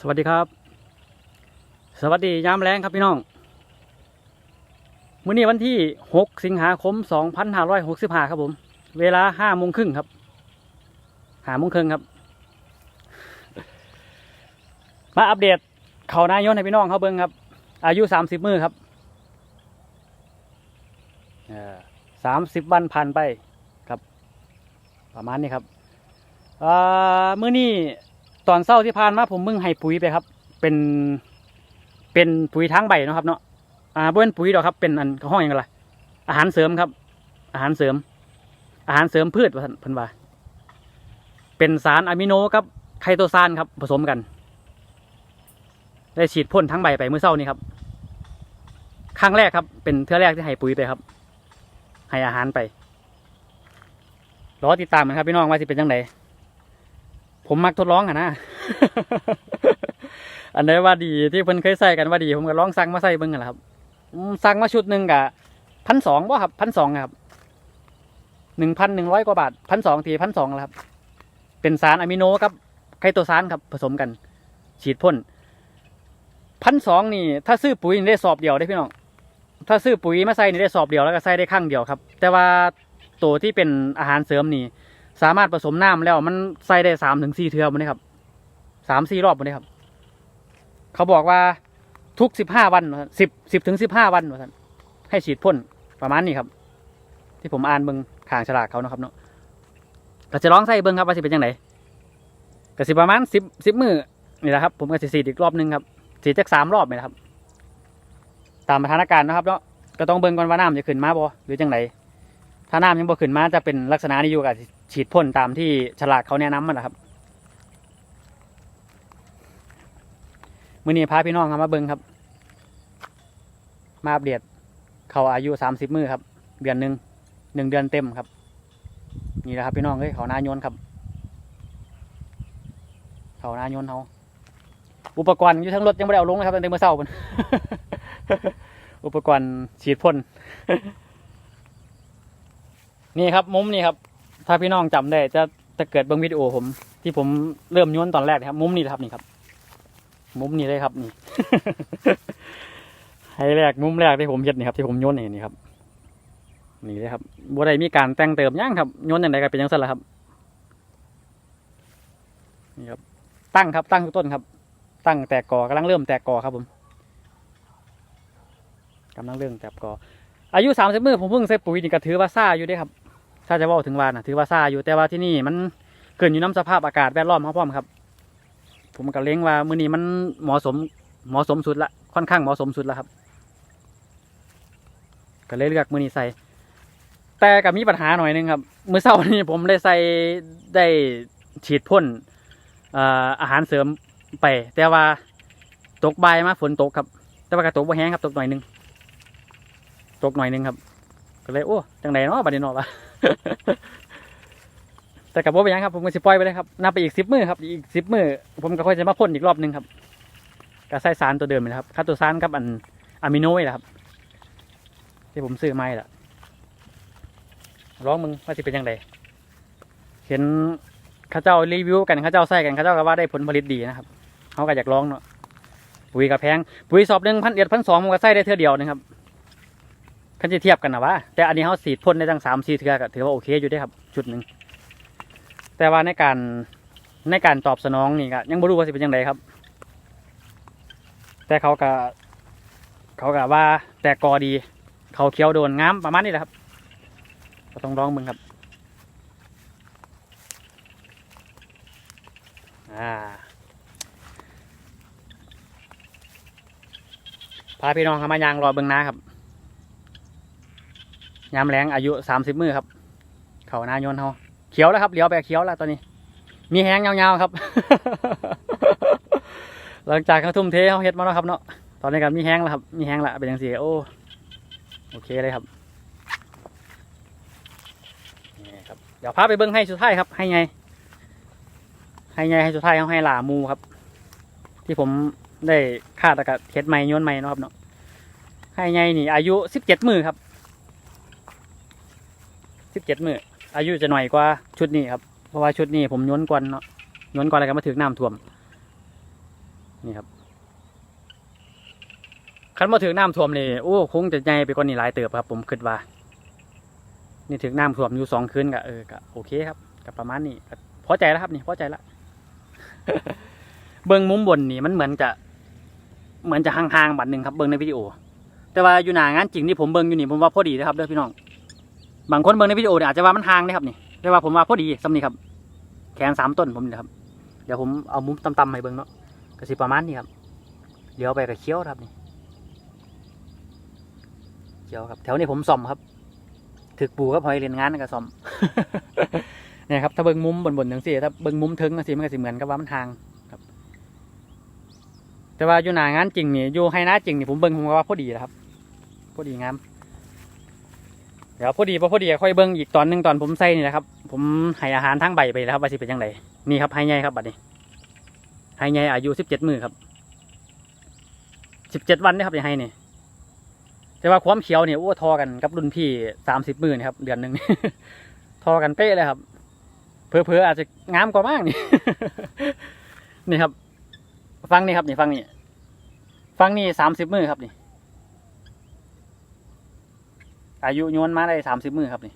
สวัสดีครับ สวัสดียามแรงครับพี่น้องมื้อนี้วันที่ 6 สิงหาคม 2565 ครับผม เวลา5โมงครึ่งครับ5โมงครึ่งครับ มาอัปเดตเขานายนให้พี่น้องเขาเบิ่งครับ อายุ 30 มือครับสามสิบวันผ่านไปครับ ประมาณนี้ครับอ่ามื้อนี้ ตอนเศร้าที่ผ่านมาผมมึงให้ปุ๋ยไปครับ เป็นเป็นปุ๋ยทางใบนะครับเนาะอ่าบ่เป็นปุ๋ยดอกครับ เป็นอันห้องหยังไงอาหารเสริมครับ อาหารเสริม อาหารเสริมพืชว่าซั่นเพิ่นว่าเป็นสารอะมิโนกับไคโตซานครับ ผสมกันได้ฉีดพ่นทั้งใบไปเมื่อเช้านี้ครับครั้งแรกครับ เป็นเทื่อแรกที่ให้ปุ๋ยไปครับ ให้อาหารไปรอติดตามกันครับพี่น้องว่าสิเป็นยังไง ผมมักทดลองอะนะ อันไหนว่าดีที่เพิ่นเคยใส่กันว่าดี ผมก็ลองสั่งมาใส่เบิ่งกันละครับสั่งมาชุดหนึ่งกะพันสองบ่ครับพันสองครับหนึ่งพันหนึ่งร้อยกว่าบาทพันสองทีพันสองแล้วครับ เป็นสารอะมิโนกับไคโตซานครับ ผสมกัน ฉีดพ่นพันสองนี่ ถ้าซื้อปุ๋ยนี่ได้สอบเดียวได้พี่น้องถ้าซื้อปุ๋ยมาใส่นี่ได้สอบเดียวแล้วก็ใส่ได้ข้างเดียวครับ แต่ว่าตัวที่เป็นอาหารเสริมนี่ สามารถผสมน้ำแล้ว มันใส่ได้สามถึงสี่เทือมันนี่ครับสามสี่รอบมันนี่ครับ เขาบอกว่าทุกสิบห้าวันสิบสิบถึงสิบห้าวันว่านให้ฉีดพ่นประมาณนี้ครับ ที่ผมอ่านเบิงขางฉลากเขานะครับเนาะก็จะลองใส่เบิ่งครับว่าสิเป็นยังไงก็สิประมาณสิบสิบมือนี่แหละครับ ผมก็สิฉีดอีกรอบหนึงครับฉีดจักสามรอบนี่แหละครับ ตามสถานการณ์นะครับเนาะก็ต้องเบิ่งก่อนว่าน้ำจะขึ้นมาบ่หรือจังไง ถ้าน้ำยังบ่ขึ้นมาจะเป็นลักษณะนี้อยู่กับฉีดพ่นตามที่ฉลากเขาแนะนำมันนะครับมื่อนี้พาพี่น้องครับมาเบิ้งครับ มาอัปเดตเขาอายุสามสิบมือครับ เดือนหนึ่งหนึ่งเดือนเต็มครับ นี่แหละครับพี่น้องเฮ้ยเขานายนครับ เขานายนเขาอุปกรณ์อยู่ทั้งรถยังไม่ได้เอาลงเลยครับตั้งแต่เมื่อเช้าเอุปกรณ์ฉีดพ่น นี่ครับมุมนี่ครับ ถ้าพี่น้องจำได้จะจะเกิดเบิ้งวิดีโอผม ที่ผมเริ่มย้นตอนแรกนะครับ มุมนี้ครับนี่ครับ มุมนี้เลยครับนี่ไฮแรกมุมแรกที่ผมเฮ็ดนี่ครับ ที่ผมย้นนี่นี่ครับ นี่เลยครับบัได้มีการแต่งเติมย่างครับย้นอย่างไรก็เป็นอย่างนั้นแหละครับนี่ครับ ตั้งครับตั้งทุกต้นครับ ตั้งแตกกอกำลังเริ่มแตกกอครับผมกำลังเริ่มแตกกออายุสามสิบมือผมเพิ่งใส่ปุ๋ยนี่ก็ถือว่าซ่าอยู่ด้ครับ ถ้าจะว่าถึงวานะถือว่าซาอยู่แต่ว่าที่นี่มันเกินอยู่น้ำสภาพอากาศแวดล้อมเขาพร้อมครับ ผมก็เล้งว่ามื้อนี้มันเหมาะสมเหมาะสมสุดละค่อนข้างเหมาะสมสุดแล้วครับก็เลยเลือกมื้อนี้ใส่ แต่ก็มีปัญหาหน่อยหนึงครับมื้อเช้านี้ผมได้ใส่ได้ฉีดพ่นอาหารเสริมไป แต่ว่าตกบ่ายมาฝนตกครับ แต่ว่าก็ตกบ่แห้งครับตกหน่อยหนึงตกหน่อยหนึงครับ ก็เลยโอ้จังไดเนาะบัดนี้เนาะวะ แต่กับว่าไปยังครับผมก็สิปล่อยไปเลยครับนับไปอีกสิบมือครับอีกสิบมือผมก็ค่อยจะมาพ่นอีกรอบหนึ่งครับก็ใส่สารตัวเดิมเลยครับคาตัวซานกับอันอะมิโนนี่แหละครับ ที่ผมซื้อมานี่แหละร้องมึงว่าสิเป็นยังไงเห็นข้าเจ้ารีวิวกันข้าเจ้าใส่กันข้าเจ้าก็ว่าได้ผลผลิตดีนะครับเขาก็อยากลองเนาะปุ๋ยกับแพงปุ๋ยสอบหนึ่งพันเอ็ดพันสองมันก็ใส่ได้เท่าเดียวนะครับ คันจะเทียบกันนะวะแต่อันนี้เขาสีดพ่นได้ตั้งสามสี่เทือก็ถือว่าโอเคอยู่ได้ครับชุดหนึ่งแต่ว่าในการในการตอบสนองนี่ก็ยังไม่รู้ว่าสิเป็นยังไงครับ แต่เขาก็เขาก็ว่าแต่กอดี เขาเคี้ยวโดนง้ามประมาณนี้แหละครับก็ต้องลองมึงครับพาพี่น้องเขามายางรอเบิงน้าครับ ยามแรงอายุสามสิบมือครับ เขานาโยนเขาเขียวแล้วครับเลี้ยวไปเขียวแล้วตอนนี้ มีแห้งยาวๆครับ หลังจากเขาทุ่มเทเขาเฮ็ดมาแล้วครับเนาะตอนนี้ก็มีแห้งแล้วครับ มีแห้งละเป็นยังสีโอ้โอเคเลยครับนี่ครับเดี๋ยวพาไปเบิ้งให้สุดท้ายครับ ให้ไง ให้ไงให้สุดท้ายเขาให้หลามูครับ ที่ผมได้คาดแล้วก็เฮ็ดไม้โยนไม้เนาะครับเนาะให้ไงนี่อายุสิบเจ็ดมือครับ สิบเจ็ดมืออายุจะหน่อยกว่าชุดนี้ครับ เพราะว่าชุดนี้ผมย้นก่อนเนาะย้นก่อนอะไรกันมาถึงน้ำท่วม นี่ครับคันมาถึงน้ำท่วมนี่โอ้คงจะใหญ่ไปกว่านี้หลายเติบครับ ผมคิดว่า นี่ถึงน้ำท่วมอยู่สองคืนก็เออก็โอเคครับก็ประมาณนี้พอใจแล้วครับ นี่พอใจแล้วเบิ้งมุมบนนี่มันเหมือนจะ เหมือนจะห่างๆบัดหนึ่งครับเบิ้งในวิดีโอ แต่ว่าอยู่หนางานจริงที่ผมเบิ้งอยู่นี่ผมว่าพอดีนะครับเด้อพี่น้อง บางคนเบิ้งในวิดีโอเนี่ยอาจจะว่ามันห่างนะครับนี่แต่ว่าผมว่าพอดีสำนี่ครับ แขนสามต้นผมนี่นะครับ เดี๋ยวผมเอามุมต่ำๆให้เบิ้งเนาะก็สิประมาณนี้ครับเลี้ยวไปกับเคี้ยวครับนี่เคี้ยวครับ แถวนี้ผมซ่อมครับถึกปูก็พอยเรียนงานกับซ่อมเนี่ยครับถ้าเบิ้งมุมบนๆอย่างสิถ้าเบิ้งมุมถึงก็สิมันก็สิเหมือนกับว่ามันห่างครับ แต่ว่าอยู่หนางานจริงนี่อยู่ให้หน้าจริงนี่ผมเบิ้งผมก็ว่าพอดีนะครับพอดีงาม เดี๋ยวพอดีพอพอดีค่อยเบิ้งอีกตอนหนึ่งตอนผมใส่นี่แหละครับ ผมให้อาหารทั้งใบไปแล้วครับว่าสิเป็นยังไงนี่ครับไฮไงครับบัดนี้ไฮไงอายุสิบเจ็ดมือครับสิบเจ็ดวันนะครับไฮนี่แต่ว่าความเขียวเนี่ยโอ้ทอกันกับรุ่นพี่สามสิบมือนะครับ เดือนหนึ่งทอกันเป๊ะเลยครับเพอเพออาจจะงามกว่ามากนี่นี่ครับ ฟังนี่ครับนี่ฟังนี่ฟังนี่สามสิบมือครับนี่ อายุโยนมาได้สามสิบมือครับนี่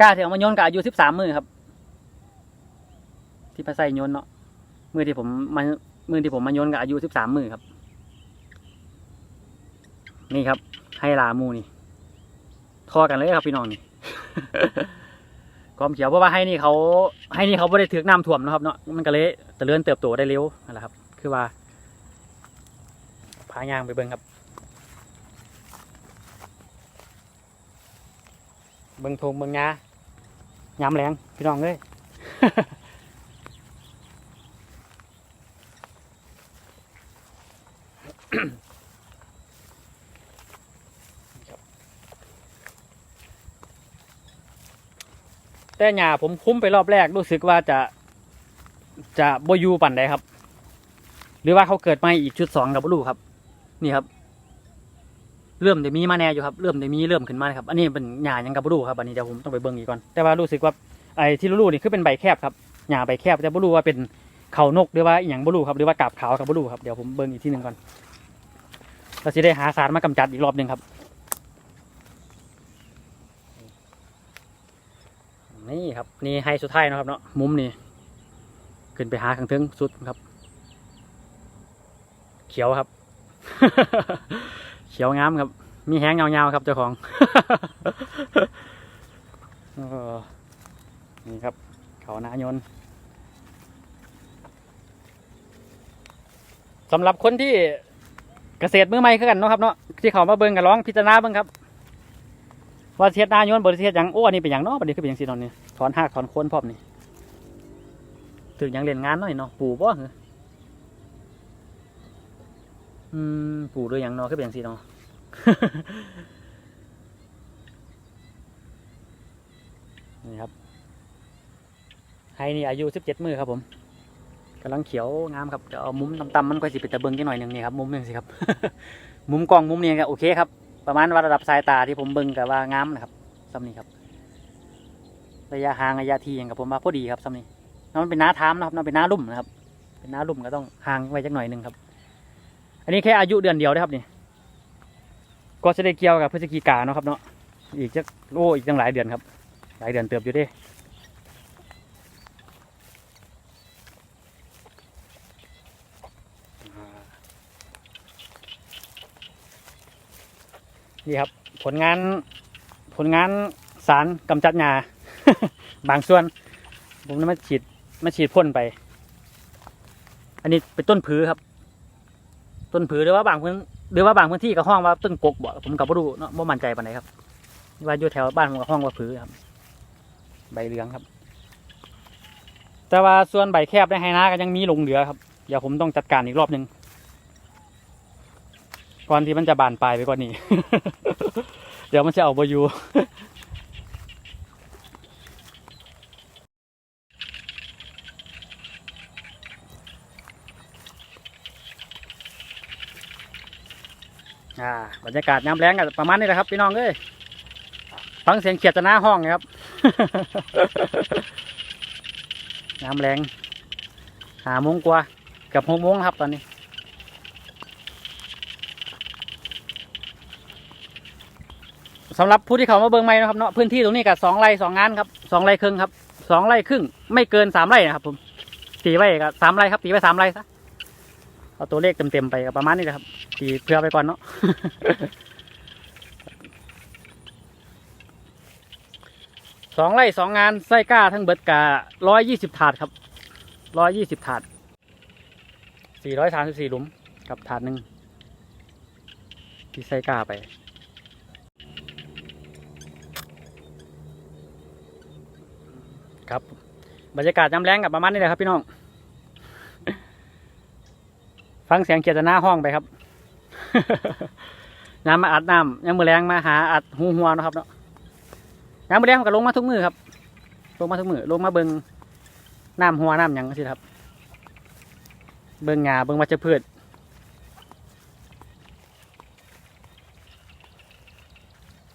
กล้าที่เอามาโยนกับอายุสิบสามมือครับ ที่พระไส้โยนเนาะมือที่ผมมามือที่ผมมาโยนกับอายุสิบสามมือครับ นี่ครับ ให้ลามูนี่ทอกันเลยครับพี่น้องนี่ความเขียวเพราะว่าให้นี่เขาให้นี่เขาไม่ได้ถือน้ำท่วมนะครับเนาะมันก็เลยเจริญเติบโตได้เร็วนั่นแหละครับ คือว่าพายางไปเบิ่งครับ เบิ่งทงเบิ่งงายามแรงพี่น้องเลยแต่หญ้าผมคุ้มไปรอบแรกรู้สึกว่าจะจะบอยูปั่นได้ครับ หรือว่าเขาเกิดมาอีกชุดสองกับลูกครับ นี่ครับ เริ่มจะมีมาแน่อยู่ครับเริ่มจะมีเริ่มขึ้นมาครับอันนี้เป็นหญ้ายังกับบลูครับอันนี้เดี๋ยวผมต้องไปเบิ่งอีกก่อนแต่ว่ารู้สึกว่าไอ้ที่รู้ๆนี่คือเป็นใบแคบครับหญ้าใบแคบแต่บลูว่าเป็นเขานกหรือว่าอย่างบลูครับหรือว่ากาบขาวกับบลูครับเดี๋ยวผมเบิ่งอีกที่หนึ่งก่อนเราจะได้หาสารมากำจัดอีกรอบหนึ่งครับนี่ครับนี่ไฮสุดท้ายนะครับเนาะมุมนี่ขึ้นไปหาข้างเทิงสุดครับ เขียวครับ เขียวงามครับ มีแห้งเงาๆครับเจ้าของนี่ครับ เขาหนายนสำหรับคนที่เกษตรมือใหม่คือกันเนาะครับเนาะที่เขามาเบิ่งกันร้องพิจารณาเบิ่งครับ ว่าเทียดนายนบริเทียดยังโอ้อันนี้เป็นอย่างเนาะประเดี๋ยวคือเป็นอย่างสีนอนนี่ถอนหักถอนโคนพร้อมนี่ถึงหยังเล่นงานหน่อยเนาะปู่บ่เหรอ อืมปู่ด้วยหยังเนาะคือเป็นอย่างสีเนาะ นี่ครับไฮนี่อายุสิบเจ็ดมือครับผมกำลังเขียวงามครับจะเอามุมต่ำๆมันก็สิเป็นตะเบิงจังหน่อยหนึ่งนี่ครับมุมหนึ่งสิครับ มุมกล้องมุมนี้ก็โอเคครับ ประมาณว่าระดับสายตาที่ผมเบิงกับว่างามนะครับซ้ำนี้ครับ ระยะห่างระยะทีอย่างกับผมว่าพอดีครับซ้ำนี้แล้วมันเป็นน้าทามนะครับมันเป็นน้าลุ่มนะครับ เป็นน้าลุ่มก็ต้องห่างไว้จักหน่อยหนึ่งครับ อันนี้แค่อายุเดือนเดียวนะครับนี่ก็จะได้เกี่ยวกับพฤศจิกาเนาะครับเนาะอีกจะโอ้อีกตั้งหลายเดือนครับ หลายเดือนเติบอยู่ด้อ่านี่ครับ ผลงานผลงานสารกำจัดหญ้าบางส่วน ผมนำมาฉีดมาฉีดพ่นไป อันนี้เป็นต้นผือครับ ต้นผือหรือว่าบางพื้นหรือว่าบางพื้นที่ก็ห้องว่าต้นกกบ่ผมกับบ่รู้เนาะบ่มั่นใจปานใดครับ ว่าอยู่แถวบ้านผมก็ห้องว่าผือครับ ใบเหลืองครับ แต่ว่าส่วนใบแคบในไฮนาก็ยังมีหลงเหลือครับเดี๋ยวผมต้องจัดการอีกรอบหนึ่งก่อนที่มันจะบานปลายไปกว่านี้ เดี๋ยวมันจะเอาบอยู่่าบรรยากาศน้ำแรงกันประมาณนี้แหละครับพี่น้องเอ้ยฟังเสียงเขียดจะน้าห้องนะครับ น้ำแรงหาโมงกว่ากับหกโมงครับตอนนี้ สำหรับผู้ที่เขามาเบิ่งไม้นะครับเนาะพื้นที่ตรงนี้กับสองไร่สองงานครับสองไร่ครึ่งครับสองไร่ครึ่ง ไม่เกินสามไร่นะครับผมตีไว้กับสามไร่ครับตีไว้สามไร่ซะ เอาตัวเลขเต็มๆไปก็ประมาณนี้แหละครับตีเพื่อไปก่อนเนาะสองไร่สองงานไส้กล้าทั้งเบิดการ้อยยี่สิบถาดครับร้อยยี่สิบถาดสี่ร้อยสามสิบสี่หลุมกับถาดหนึ่งที่ไส้กล้าไปครับบรรยากาศยามแรงกับประมาณนี้เลยครับพี่น้อง ฟังเสียงเกียรติหน้าห้องไปครับ น้ำมาอัดน้ำยังมือแรงมาหาอัดหูหัวนะครับเนาะน้ำมือแรงก็ลงมาทุกมือครับ ลงมาทุกมือลงมาเบิงน้ำหัวน้ำยังสิครับ เบิงงาเบิงวัชพืช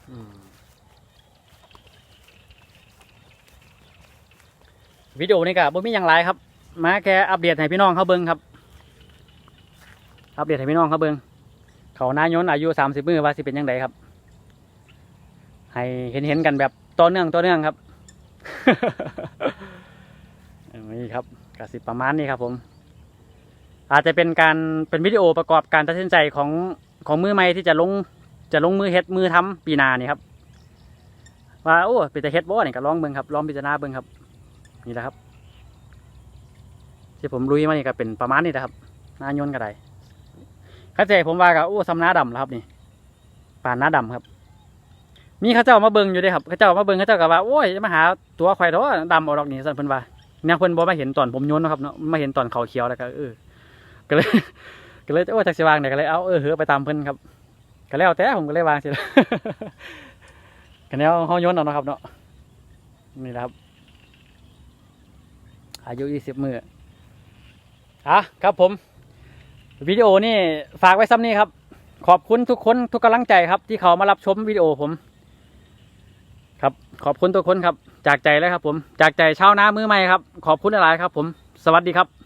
อืมวิดีโอนี้ก็บ่มีอย่างไรครับ มาแค่อัปเดตให้พี่น้องเขาเบิ่งครับ อัปเดตให้พี่น้องเขาเบิ่งเขานายนอายุสามสิบมือว่าสิเป็นยังไงครับ ให้เห็นเห็นๆกันแบบต่อเนื่องต่อเนื่องครับนี่ครับกสิประมาณนี้ครับผม อาจจะเป็นการเป็นวิดีโอประกอบการตัดสินใจของของมือใหม่ที่จะลงจะลงมือเฮ็ดมือทำปีนานี่ครับว่าโอ้เป็นแต่เฮ็ดบ่นี่ก็ลองเบิ่งครับลองพิจารณาเบิ่งครับ นี่แหละครับ ที่ผมลุยมานี่ก็เป็นประมาณนี้นะครับหน้ายนก็ได้ ข้าใจผมว่ากับโอ้สำน้าดำแล้วครับนี่ป่านน้าดำครับ มีข้าเจ้ามาเบิ่งอยู่ด้ครับข้าเจ้ามาเบิ่งข้าเจ้าก็ว่าโอ้ยมาหาตัวควายตัวดำเอาดอกนี่สั่นเพิ่นว่าเนี่ยเพิ่นบ่มาเห็นตอนผมโยนนะครับเนาะมาเห็นตอนเขาเขียวแล้วก็เออก็เลยก็เลยโอ้จักสิวางเนี่ยก็เลยเอาเออเหอไปตามเพิ่นครับก็แล้วแต่ผมก็เลยวางสิก็แนวเฮาโยนเอาเนาะครับเนาะนี่แหละครับ อายุยี่สิบมืออะครับผม วิดีโอนี่ฝากไว้ซ้ำนี้ครับ ขอบคุณทุกคนทุกกำลังใจครับ ที่เขามารับชมวิดีโอผม ครับขอบคุณทุกคนครับ จากใจเลยครับ ผม จากใจชาวนามือใหม่ครับ ขอบคุณหลายครับ ผม สวัสดีครับ